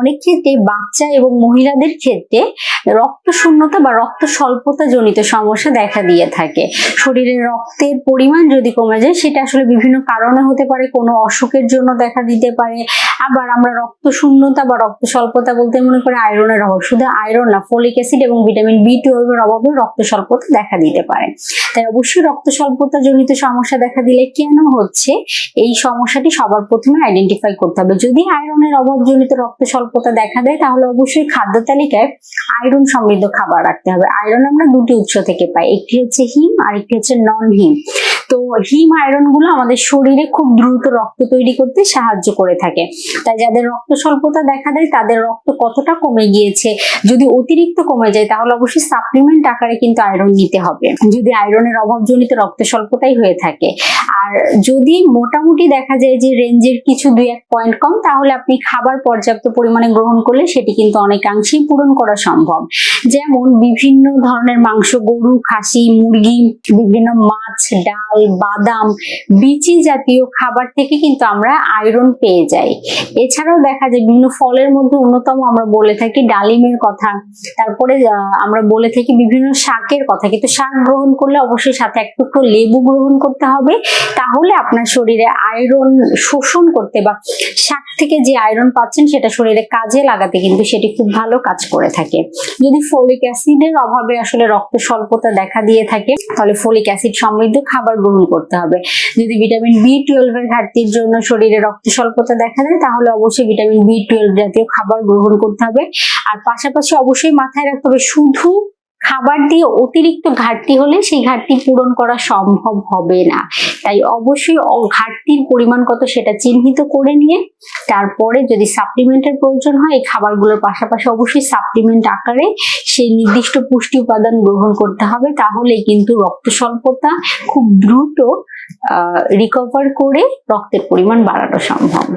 অনেক ক্ষেত্রে বাচ্চা এবং মহিলাদের ক্ষেত্রে রক্ত শূন্যতা বা রক্ত স্বল্পতা জনিত সমস্যা দেখা দিয়ে থাকে। শরীরে রক্তের পরিমাণ যদি কমে যায়, সেটা আসলে বিভিন্ন কারণে হতে পারে। কোনো অসুখের জন্য দেখা দিতে পারে। আবার আমরা রক্ত শূন্যতা বা রক্ত স্বল্পতা বলতে মনে করি আয়রনের অভাব। শুধু আয়রন না, ফলিক অ্যাসিড এবং ভিটামিন বি টুয়েলভের অভাবে রক্ত স্বল্পতা দেখা দিতে পারে। তাই অবশ্যই রক্ত স্বল্পতা জনিত সমস্যা দেখা দিলে কেন হচ্ছে? এই সমস্যাটি সবার প্রথমে আইডেন্টিফাই করতে হবে। যদি আয়রনের অভাবজনিত রক্ত স্বল্পতা দেখা দেয়, তাহলে অবশ্যই খাদ্য তালিকায় আয়রন সমৃদ্ধ খাবার রাখতে হবে। আয়রন আমরা দুটি উৎস থেকে পাই, একটি হচ্ছে হিম আর একটি হচ্ছে নন হিম তো হিম আয়রনগুলো আমাদের শরীরে খুব দ্রুত রক্ত তৈরি করতে সাহায্য করে থাকে। তাই যাদের রক্ত স্বল্পতা দেখা দেয়, তাদের রক্ত কতটা কমে গিয়েছে, যদি অতিরিক্ত কমে যায়, তাহলে অবশ্যই সাপ্লিমেন্ট আকারে কিন্তু আয়রন নিতে হবে। যদি আয়রনের অভাবজনিত রক্ত স্বল্পতাই হয়ে থাকে। আর যদি মোটামুটি দেখা যায় যে রেঞ্জের কিছু দুই এক পয়েন্ট কম, তাহলে আপনি খাবার পর্যাপ্ত পরিমাণে গ্রহণ করলে সেটি কিন্তু অনেকাংশেই পূরণ করা সম্ভব। যেমন বিভিন্ন ধরনের মাংস, গরু, খাসি, মুরগি, বিভিন্ন মাছ, ডাল, বাদাম, বিচি জাতীয় খাবার থেকে কিন্তু আমরা আয়রন পেয়ে যাই। এছাড়াও দেখা যায় বিভিন্ন ফলের মধ্যে অন্যতম আমরা বলে থাকি ডালিমের কথা। তারপরে আমরা বলে থাকি বিভিন্ন শাকের কথা। কিন্তু শাক গ্রহণ করলে অবশ্যই সাথে এক টুকরো লেবু গ্রহণ করতে হবে। তাহলে আপনার শরীরে আয়রন শোষণ করতে বা শাক থেকে যে আয়রন পাচ্ছেন, সেটা শরীরে কাজে লাগাতে কিন্তু সেটি খুব ভালো কাজ করে থাকে। যদি ফলিক অ্যাসিডের অভাবে আসলে রক্ত স্বল্পতা দেখা দিয়ে থাকে তাহলে ফলিক অ্যাসিড সমৃদ্ধ খাবার গ্রহণ করতে হবে। যদি ভিটামিন বি টুয়েলভ এর ঘাটতির জন্য শরীরে রক্ত স্বল্পতা দেখা দেয়, তাহলে অবশ্যই ভিটামিন বি টুয়েলভ জাতীয় খাবার গ্রহণ করতে হবে। আর পাশাপাশি অবশ্যই মাথায় রাখতে হবে শুধু খাবার দিয়ে অতিরিক্ত ঘাটতি হলে সেই ঘাটতি পূরণ করা সম্ভব হবে না। তাই অবশ্যই ঘাটতির পরিমাণ কত সেটা চিহ্নিত করে নিয়ে তারপরে যদি সাপ্লিমেন্টের প্রয়োজন হয়, এই খাবারগুলোর পাশাপাশি অবশ্যই সাপ্লিমেন্ট আকারে সেই নির্দিষ্ট পুষ্টি উপাদান গ্রহণ করতে হবে। তাহলে কিন্তু রক্ত স্বল্পতা খুব দ্রুত রিকভার করে রক্তের পরিমাণ বাড়ানো সম্ভব।